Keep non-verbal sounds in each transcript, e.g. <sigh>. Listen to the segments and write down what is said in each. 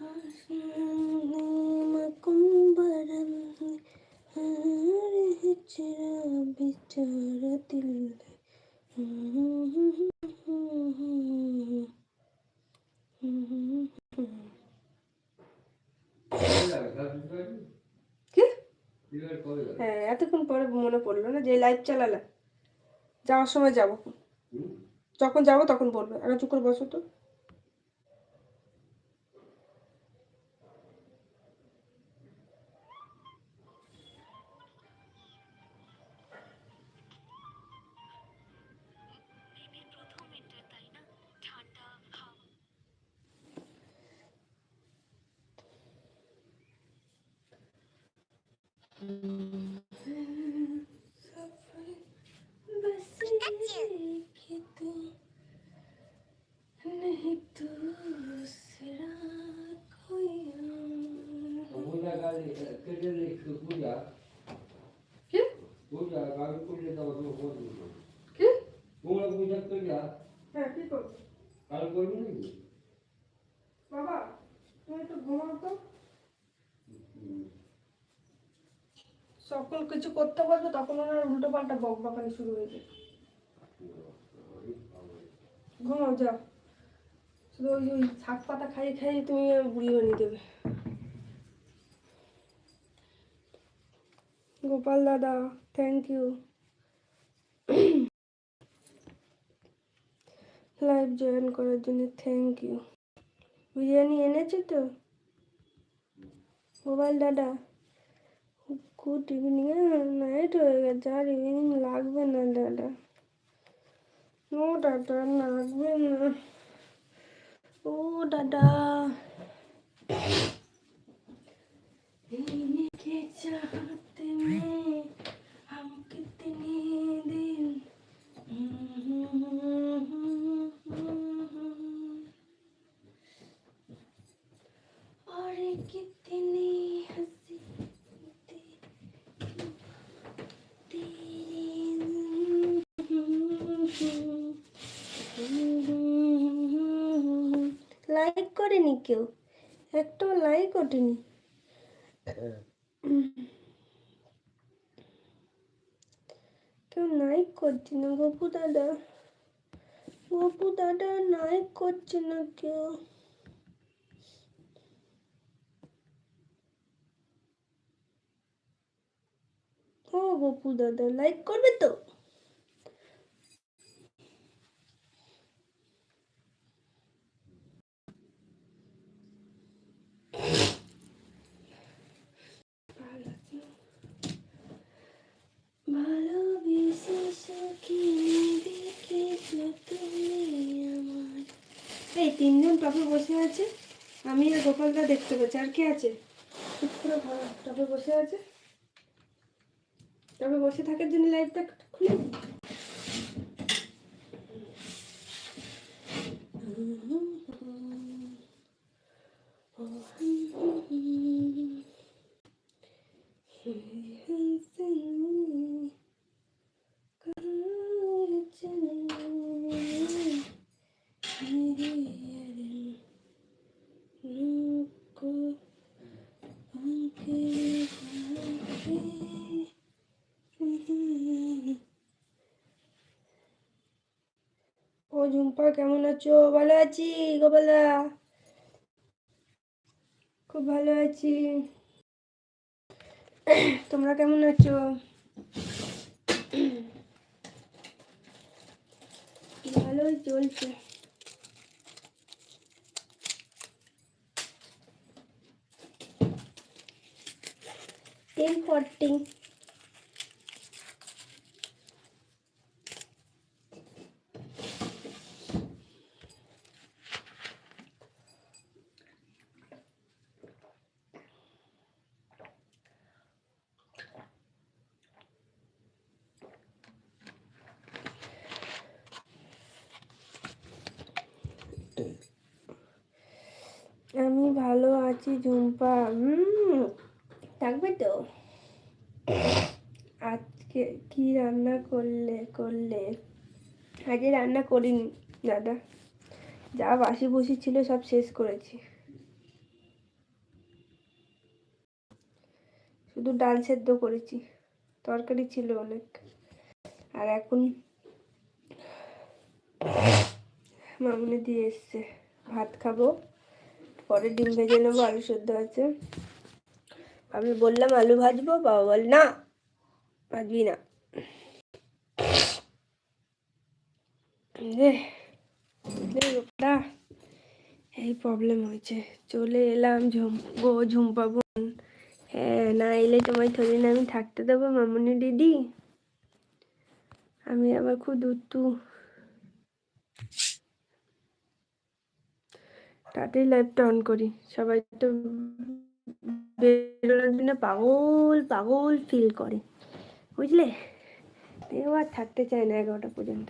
হ্যাঁ, হ্যাঁ এতক্ষণ পরে মনে পড়ল না যে লাইট চালালাম। যাওয়ার সময় যাব। যখন যাব তখন বলব। এখন চুপ করে বসো তো। বাবা তুমি একটু ঘুমাও তো সকল কিছু করতে পারবে তখন ওনার উল্টো পাল্টা বক বাকানি শুরু হয়ে যায়। ঘুমাও, যাও। শুধু ওই ওই শাক পাতা খাইয়ে খাইয়ে তুমি বুড়ি বানিয়ে দেবে। গোপাল দাদা থ্যাংক ইউ লাইভ জয়েন করার জন্য থ্যাংক ইউ বিরিয়ানি এনেছো তো? মোবাইল দাদা। গুড ইভিনিং নাইট হয়ে গেছে আর ইভিনিং লাগবে না দাদা ও দাদা লাগবে না ও দাদা इनके चाहते में हम कितने दिन और कितनी हंसी করেনি কেউ? একটা লাইক ওঠেনি কেউ নাইক করছে না গপু দাদা। গপু দাদা নাইক করছে না কেউ। ও গপু দাদা লাইক করবে তো ভালোবেসে সখী দেখেছ তুমি আমার এই তিনজন টপে বসে আছে আমি আর গোপালদা দেখতে পাচ্ছি আর কে আছে টপে বসে আছে টপে বসে থাকার জন্য লাইটটা খুলে দিই। আছো? ভালো আছি গোপালদা খুব ভালো আছি। তোমরা কেমন আছো? ভালোই চলছে। টেন ফোরটিন মাছি ঝুম্পা থাকবে তো? আজকে কি রান্না করলে করলে? আজকে রান্না করিনি, দাদা। যা বাসি বসি ছিল সব শেষ করেছি। শুধু ডাল সেদ্ধ করেছি, তরকারি ছিল অনেক। আর এখন মামুনি দিয়ে এসছে, ভাত খাব। পরে ডিম ভেজে নেব, আলু সেদ্ধ আছে। আমি বললাম, আলু ভাজবো? বাবা বল, না, ভাজবি না। এই প্রবলেম হয়েছে। চলে এলাম ঝুম, গো ঝুম্পা বোন। হ্যাঁ না এলে তোমায় থরি না আমি থাকতে দেবো, মামুনি দিদি। আমি আবার খুব দুত্তু তাতেই লাইভটা অন করি। সবাই তো বেরোনোর জন্য পাগল পাগল ফিল করে। বুঝলে? কেউ আর থাকতে চায় না এগারোটা পর্যন্ত।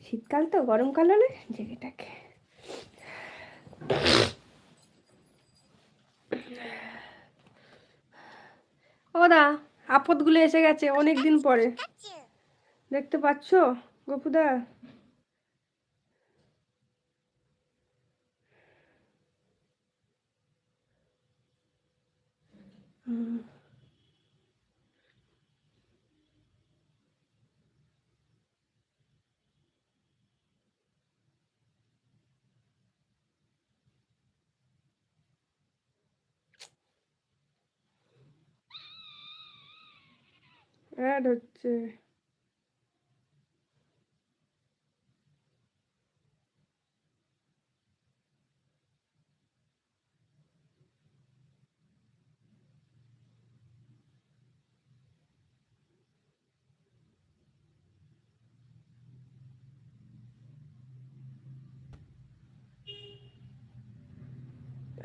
শীতকাল তো, গরমকাল হলে জেগে থাকে। ও দা আপদগুলো এসে গেছে অনেক দিন পরে। দেখতে পাচ্ছ গপুদা হুম। অ্যাড হচ্ছে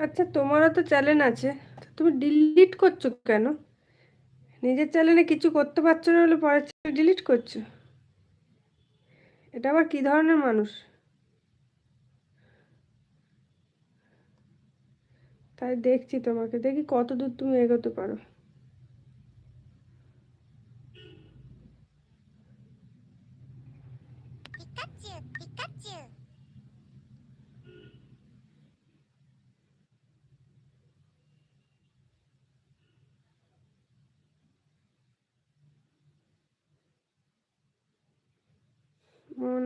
আচ্ছা তোমারও তো চ্যানেল আছে। তুমি ডিলিট করছ কেন? নিজের চ্যানেলে কিছু করতে পারছ না হলে পরের চ্যানেল ডিলিট করছ? এটা আবার কি ধরনের মানুষ? তাই দেখছি তোমাকে। দেখি কত দূর তুমি এগোতে পারো।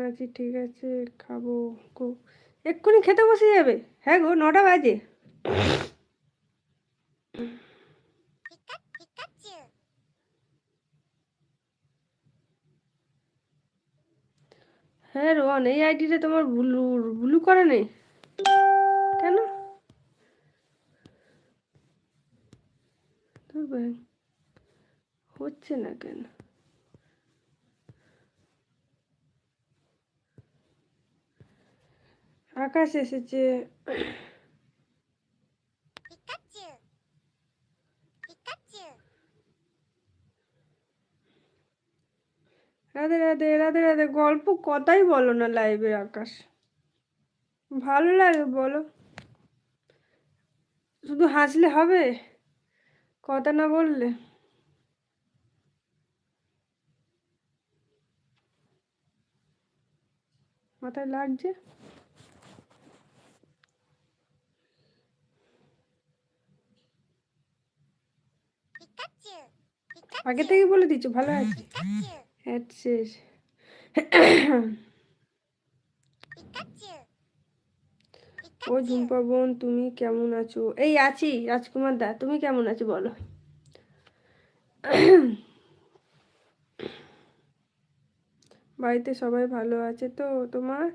আছি, ঠিক আছে, খাব এক্ষুনি খেতে বসে যাবে। হ্যাঁ গো, নটা বাজে। হ্যাঁ রোহন, এই আইডিটা তোমার ব্লু ব্লু করে নেই। কেন? হচ্ছে না কেন? আকাশ এসেছে রাধে রাধে রাধে রাধে, গল্প কথাই বলো না লাইভে আকাশ। ভালো লাগে বলো। শুধু হাসলে হবে? কথা না বললে? মাথায় লাগছে? আগে থেকে বলে দিচ্ছি ভালো আছে। হ্যাঁ শেষ ও ঝুম্পা বোন তুমি কেমন আছো? এই আছি, রাজকুমার দা, তুমি কেমন আছো বলো। বাড়িতে সবাই ভালো আছে তো তোমার?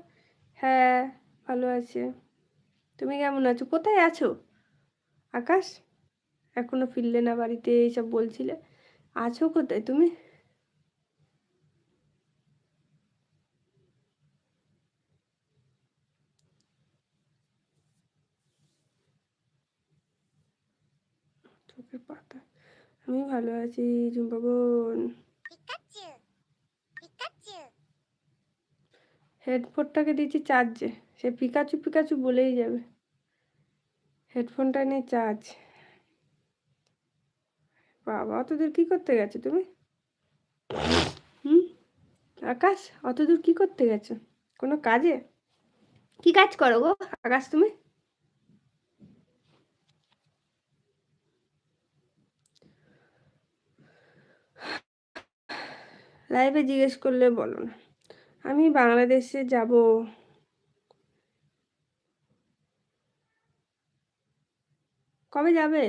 হ্যাঁ ভালো আছে। তুমি কেমন আছো? কোথায় আছো? আকাশ? এখনও ফিরলে না বাড়িতে, এইসব বলছিলে। আছো কোথায় তুমি? চোখের পাতা। আমি ভালো আছি ঝুম্পা বোন। হেডফোনটাকে দিচ্ছি চার্জে। সে পিকাচু পিকাচু বলেই যাবে। হেডফোনটা নেই চার্জ। বাবা অত দূর কি করতে গেছো তুমি? হুম? আকাশ অত দূর কি করতে গেছো? কোনো কাজে? কি কাজ করো গো? আকাশ তুমি? লাইভে জিজ্ঞেস করলে বলো না। আমি বাংলাদেশে যাব। কবে যাবে?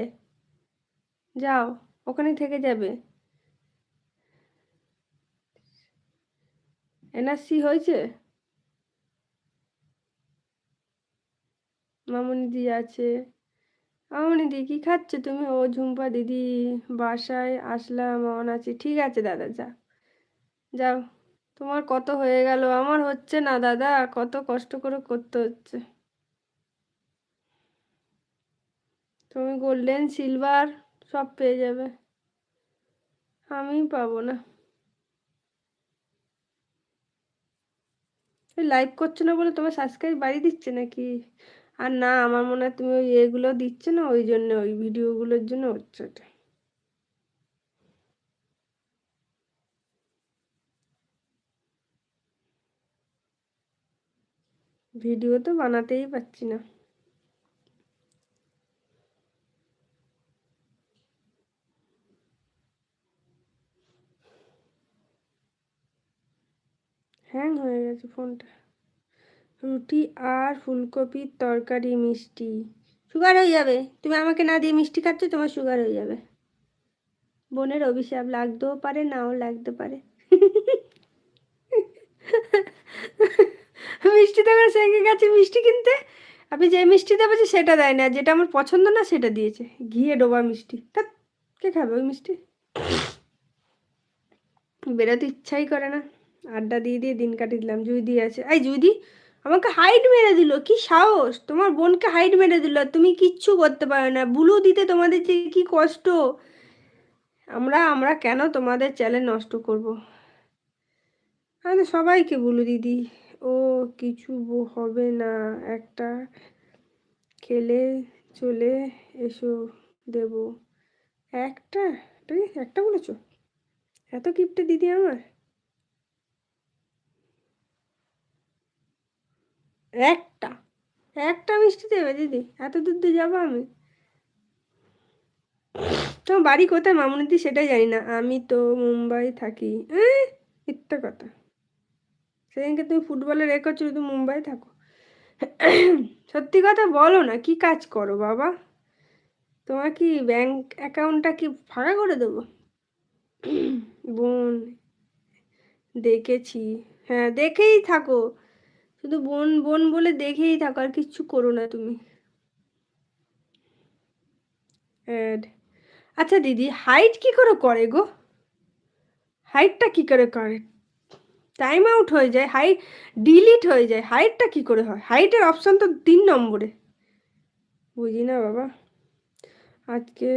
যাও। ওখানে থেকে যাবে। এনআরসি হয়েছে? মামুনি দি আছে। মামুনি দি কি খাচ্ছ তুমি? ও ঝুম্পা দিদি, বাসায় আসলাম, অন আছি। ঠিক আছে দাদা, যা। যাও। তোমার কত হয়ে গেল? আমার হচ্ছে না দাদা, কত কষ্ট করে করতে হচ্ছে। তুমি গোল্ডেন সিলভার সব পেয়ে যাবে। আমি পাবো না। লাইভ করছ না বলে তোমার সাবস্ক্রাইব বাড়িয়ে দিচ্ছে নাকি? আর না, আমার মনে হয় তুমি ওই এগুলো দিচ্ছে না, ওই জন্য ওই ভিডিওগুলোর জন্য হচ্ছে ওটা। ভিডিও তো বানাতেই পারছি না। হ্যাং হয়ে গেছে ফোনটা। রুটি আর ফুলকপির তরকারি মিষ্টি। সুগার হয়ে যাবে। তুমি আমাকে না দিয়ে মিষ্টি খাচ্ছ, তোমার সুগার হয়ে যাবে। বোনের অভিশাপ লাগতেও পারে, নাও লাগতে পারে। মিষ্টি দোকানে সঙ্গে গেছে মিষ্টি কিনতে। আপনি যে মিষ্টি দেবে সেটা দেয় না, যেটা আমার পছন্দ না সেটা দিয়েছে। ঘিয়ে ডোবা মিষ্টি। তা কে খাবে ওই মিষ্টি? বেরোতে ইচ্ছাই করে না। আড্ডা দিয়ে দিয়ে দিন কাটিয়ে দিলাম, জুইদি আছে। এই জুইদি, আমাকে হাইট মেরে দিল, কি সাহস? তোমার বোনকে হাইট মেরে দিল তুমি কিচ্ছু করতে পারো না। বুলু দিতে তোমাদের যে কি কষ্ট? আমরা আমরা কেন তোমাদের চ্যানেল নষ্ট করব? আমাদের সবাইকে বলু দিদি। ও, কিছু হবে না। একটা খেলে চলে এসো, দেব। একটা? একটা বলেছ? এত কিপটে দিদি আমার? একটা। একটা মিষ্টি দেবে দিদি এত দূর দিয়ে যাব আমি? তোমার বাড়ি কোথায় মামুনিদি সেটাই জানি না। আমি তো মুম্বাই থাকি। এহ, মিথ্যা কথা। সেদিনকে তুমি ফুটবলে রেখেছো তুমি মুম্বাই থাকো। সত্যি কথা বলো না কি কাজ করো বাবা? তোমার কি ব্যাংক অ্যাকাউন্টটা কি ফাঁকা করে দেবো? বোন দেখেছি। হ্যাঁ দেখেই থাকো। শুধু বোন বোন বলে দেখেই থাকো, আর কিচ্ছু করো না তুমি। আচ্ছা দিদি হাইট কি করে করে গো? হাইটটা কি করে করে? টাইম আউট হয়ে যায় হাই ডিলিট হয়ে যায় হাইটটা কি করে হয়? হাইটের অপশন তো তিন নম্বরে। বুঝি না বাবা। আজকে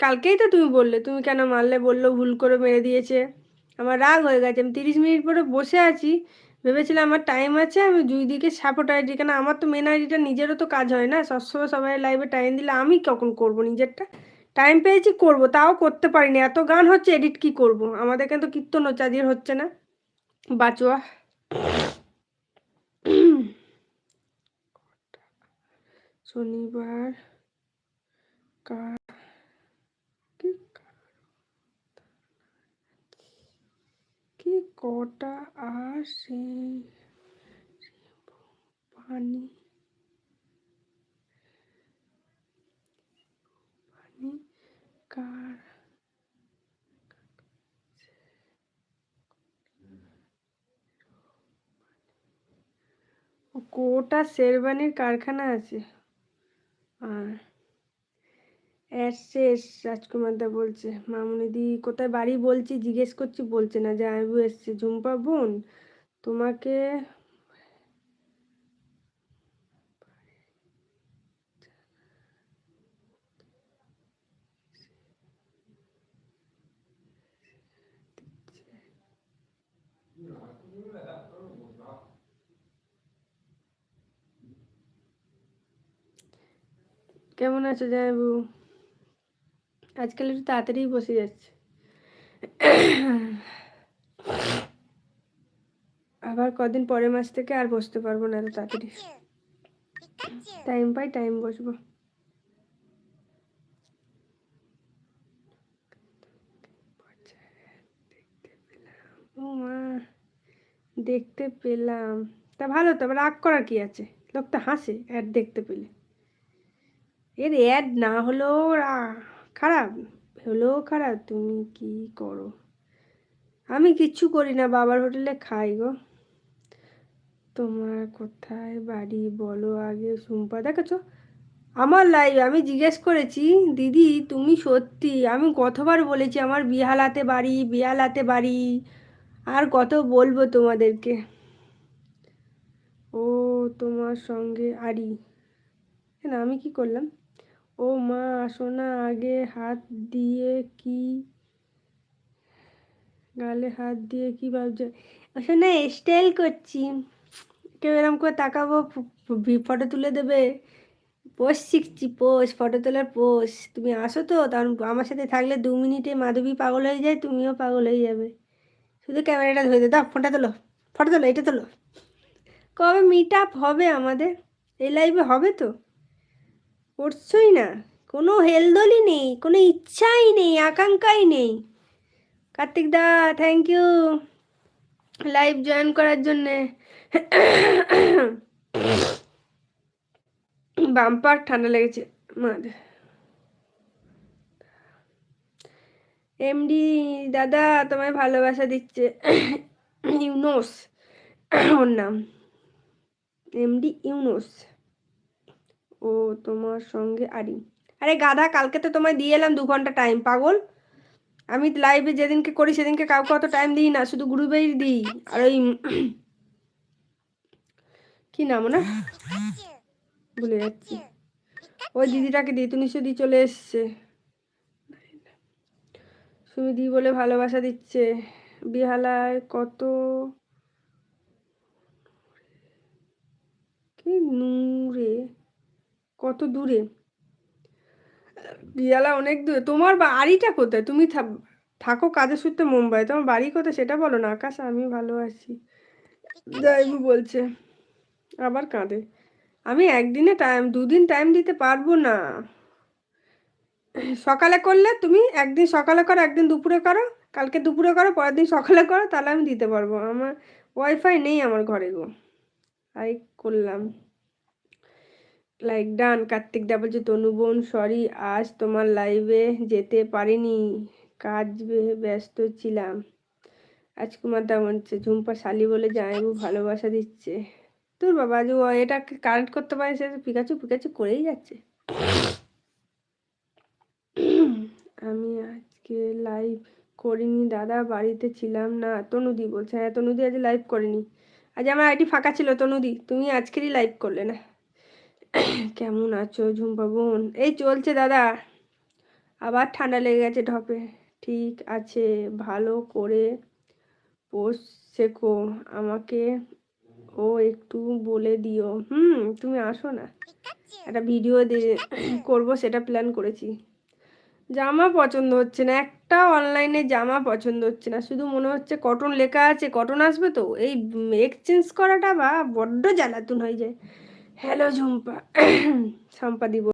কালকেই তো তুমি বললে, তুমি কেন মারলে বলল, ভুল করে মেরে দিয়েছে। আমার রাগ হয়ে গেছে, আমি তিরিশ মিনিট পরে বসে আছি, ভেবেছিলাম আমার টাইম আছে, আমি দুই দিকে সাপোর্ট আইডি কেন, আমার তো মেন আইডিটা নিজেরও তো কাজ হয় না, সবসময় সবাই লাইভে টাইম দিলে আমি কখন করব নিজেরটা? টাইম পেয়েছি, করব, তাও করতে পারিনি, এত গান হচ্ছে এডিট কি করব? আমাদের কিন্তু কীর্তন হচ্ছে হচ্ছে না। বাচুয়া। শনিবার কার কি কি কটা আর সে পানি? পানি কার? কোটা শেরবানির কারখানা আছে? আর এসছে রাজকুমার দা বলছে মামুনিদি কোথায় বাড়ি বলছি, জিজ্ঞেস করছি, বলছে না জামাইবু এসছে, ঝুম্পা বোন, তোমাকে কেমন আছো, জামাইবু? আজকাল একটু তাড়াতাড়ি বসে যাচ্ছে। আবার কদিন পরে মাস থেকে আর বসতে পারব না এত তাড়াতাড়ি। টাইম পাই টাইম বসবো। দেখতে পেলাম। তা ভালো তো রাগ করার কি আছে? লোকটা হাসে অ্যাড দেখতে পেলে। এর অ্যাড না হলেও খারাপ? হলেও খারাপ, তুমি কি করো? আমি কিচ্ছু করি না, বাবার হোটেলে খাই গো। তোমার কোথায় বাড়ি বলো আগে, সুম্পা? দেখেছ? আমার লাইভ আমি জিজ্ঞেস করেছি, দিদি, তুমি সত্যি? আমি কতবার বলেছি, আমার বিহালাতে বাড়ি বিহালাতে বাড়ি। আর কত বলব তোমাদেরকে? ও তোমার সঙ্গে আড়ি না, আমি কি করলাম? ও মা আসো না আগে হাত দিয়ে কি, গালে হাত দিয়ে কি ভাবছ? আসো না স্টাইল করছি। কেউ এরকম করে তাকাবো ফটো তুলে দেবে। পোষ শিখছি পোষ ফটো তোলার পোষ তুমি আসো তো কারণ আমার সাথে থাকলে দু মিনিটে মাধবী পাগল হয়ে যায়, তুমিও পাগল হয়ে যাবে। শুধু ক্যামেরাটা ধরে দাও ফোনটা তোলো। ফটো তোলো, এটা তোলো। কবে মিট আপ হবে আমাদের? এই লাইভে হবে তো? করছোই না। কোনো হেলদোলই নেই, কোনো ইচ্ছাই নেই, আকাঙ্ক্ষাই নেই। কার্তিক দা থ্যাংক ইউ লাইভ জয়েন করার জন্যে। বাম্পার ঠান্ডা লেগেছে এমডি দাদা তোমায় ভালোবাসা দিচ্ছে। ইউনোস, ওর নাম। এমডি ইউনোস। ও তোমার সঙ্গে আরি আরে গাধা, কালকে তো তোমায় দিয়ে এলাম দু ঘণ্টা টাইম পাগল? আমি লাইভে যেদিনকে করি সেদিনকে কাউকে অত টাইম দিই না, শুধু গ্রুপেই দিই। আর ওই <clears throat> কি নাম না ভুলে যাচ্ছি। ওই দিদিটাকে দিই তুমি নিশ্চয় চলে এসছে। তুমি দি বলে ভালোবাসা দিচ্ছে। বিহালায় কত কি নূরে, কত দূরে। বিহালা অনেক দূরে। তোমার বাড়িটা কোথায়? তুমি থাকো কাজের সূত্রে মুম্বাই। তোমার বাড়ি কোথায় সেটা বলো না। আকাশ, আমি ভালো আছি। যাইবু বলছে। আবার কাঁদে। আমি একদিনে টাইম দুদিন টাইম দিতে পারব না। সকালে করলে তুমি একদিন সকালে করো, একদিন দুপুরে করো। কালকে দুপুরে করো, পরের দিন সকালে করো, তাহলে আমি দিতে পারব। আমার ওয়াইফাই নেই আমার ঘরে গো। তাই করলাম। লাইক ডান কার্তিক দা বলছে তনু বোন সরি আজ তোমার লাইভে যেতে পারিনি। কাজ ব্যস্ত ছিলাম। রাজকুমার দা বলছে, ঝুম্পা শালি বলে জামাইবু ভালোবাসা দিচ্ছে। তোর বাবা যে এটা কানেক্ট করতে পারে, সে পিকাচু পিকাচু করেই যাচ্ছে। আমি আজকে লাইভ করিনি, দাদা বাড়িতে ছিলাম না। তনুদি বলছে হ্যাঁ তনুদি আজ লাইভ করিনি। আজ আমার আইডি ফাঁকা ছিল, তনুদি, তুমি আজকেরই লাইভ করলে না। কেমন আছো ঝুম্পা বোন এই চলছে দাদা। আবার ঠান্ডা লেগে গেছে ঢপে। ঠিক আছে, ভালো করে পোষ শেখো। আমাকে ও একটু বলে দিও। হুম, তুমি আসো না। একটা ভিডিও দিয়ে করব, সেটা প্ল্যান করেছি। জামা পছন্দ হচ্ছে না। একটা অনলাইনে জামা পছন্দ হচ্ছে না। শুধু মনে হচ্ছে কটন লেখা আছে, কটন আসবে তো। এই এক্সচেঞ্জ করাটা বা বড্ড জ্বালাতন হয়ে যায়। হ্যালো ঝুম্পা <clears throat> সম্পা দিব।